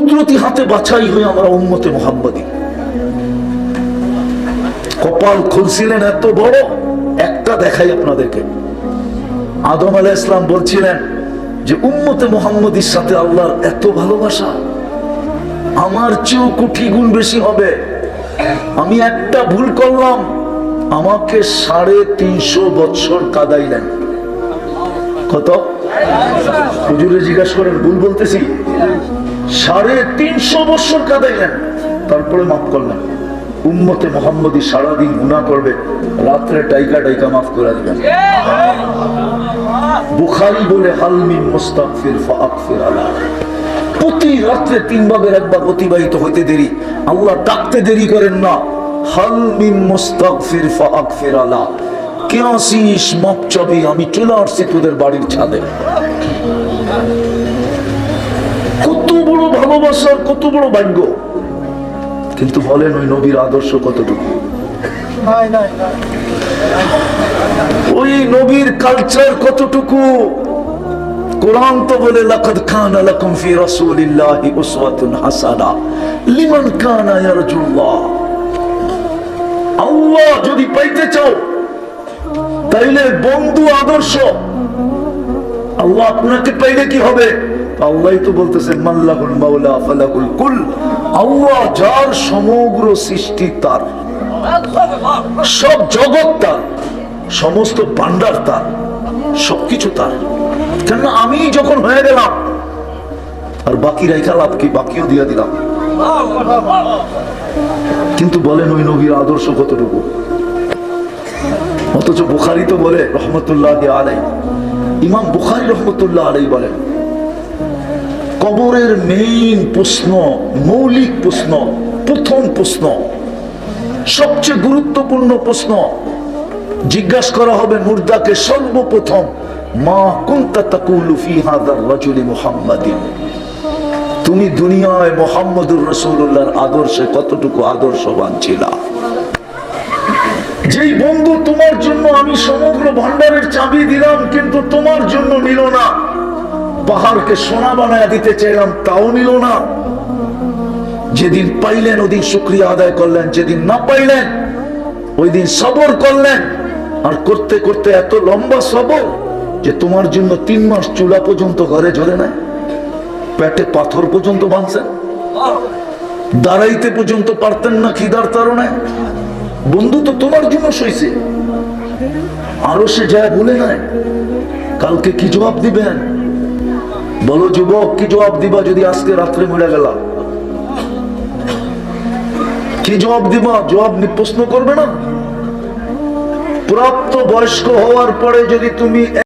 কুদরতি হাতে বাছাই হয়ে আমরা উম্মতে মোহাম্মদী। কপাল খুলছিলেন এত বড়, একটা দেখাই আপনাদেরকে। আদম আলাহ ইসলাম বলছিলেন যে, উম্মতে মোহাম্মদীর সাথে আল্লাহর এত ভালোবাসা, আমার চেয়েও কোটি গুণ বেশি হবে। আমি একটা ভুল করলাম, আমাকে সাড়ে তিনশো বৎসর কাদাইলেন। কত? হুজুরে জিজ্ঞাসা করেন, ভুল বলতেছি? সাড়ে তিনশো বৎসর কাদাইলেন। তারপরে মাফ করলেন। উম্মতে মোহাম্মদী সারাদিন গুণা করবে, রাত্রে টাইকা টাইকা মাফ করে দিবেন। বুখারি বলে হালমিন মুস্তাগফির ফাগফির আলা। প্রতি রাত্রে তিন ভাগের একবার অতিবাহিত হইতে দেরি। আল্লাহ ডাকতে দেরি করেন না। হালমিন মুস্তাগফির ফাগফির আলা। কে আসিস মাপ চাবি আমি চলে আসছি তোদের বাড়ির ছাদে। কত বড় ভালোবাসার কত বড় ভাগ্য। কিন্তু বলেন ওই নবীর আদর্শ কতটুকু? ওই নবীর কালচার কতটুকু? কোরআন তো বলে লাকাদ কানা লাকুম ফি রাসূলিল্লাহি উসওয়াতুন হাসানা লিমান কানা ইয়ারজুল্লাহ। আল্লাহ যদি পাইতে চাও তাইলে বন্ধু, আদর্শ। আল্লাহ আপনাকে পাইলে কি হবে? আল্লাহ তো বলতেছেন মাল্লাহুল মাওলা ফালাকুল কুল। আল্লাহ যার সমগ্র সৃষ্টি তার। সব জগৎ তার, সমস্ত ভান্ডার তার, সবকিছু তার। কেন আমি যখন হয়ে গেলাম, আর বাকি রেখা লাভ কি? বাকিও দিয়ে দিলাম। কিন্তু বলেন ওই নবীর আদর্শ কতটুকু? অথচ বুখারি তো বলে রহমতুল্লাহ আলাই ইমাম বুখারি রহমতুল্লাহ আলাই বলেন, কবরের মেইন প্রশ্ন, মৌলিক প্রশ্ন, প্রথম প্রশ্ন, সবচেয়ে গুরুত্বপূর্ণ প্রশ্ন, জিজ্ঞাসা করা হবে মুর্দাকে সর্বপ্রথম, মা কুন্তা তাকুলু ফি হাদার রাজুলি মুহাম্মাদিন। তুমি দুনিয়ায় মোহাম্মদুর রসুল্লাহর আদর্শে কতটুকু আদর্শবান ছিলা? যেই বন্ধু তোমার জন্য আমি সমগ্র ভান্ডারের চাবি দিলাম, কিন্তু তোমার জন্য নিল না। পাহাড়কে সোনা বানায় দিতে চাইলাম, তাও নিল না। যেদিন পাইলেন, ওদিন শুক্রিয়া আদায় করলেন। যেদিন না পাইলেন ওই দিন সবর করলেন। আর করতে করতে এত লম্বা সবর যে তোমার জন্য তিন মাস চুলা পর্যন্ত ঘরে ঝরে নাই, পেটে পাথর পর্যন্ত বাঁধছেন, দাঁড়াইতে পর্যন্ত পারতেন না খিদার তারণায় বন্ধু তো তোমার জন্য সইছে। আরও সে যা বলে নাই, কালকে কি জবাব দিবেন বলো যুবক, কি জবাব দিবা যদি আজকে রাত্রে মরে গেলাম কি জবাব দিবা? জবাব প্রশ্ন করবে না? প্রাপ্ত বয়স্ক হওয়ার পরে যদি তুমি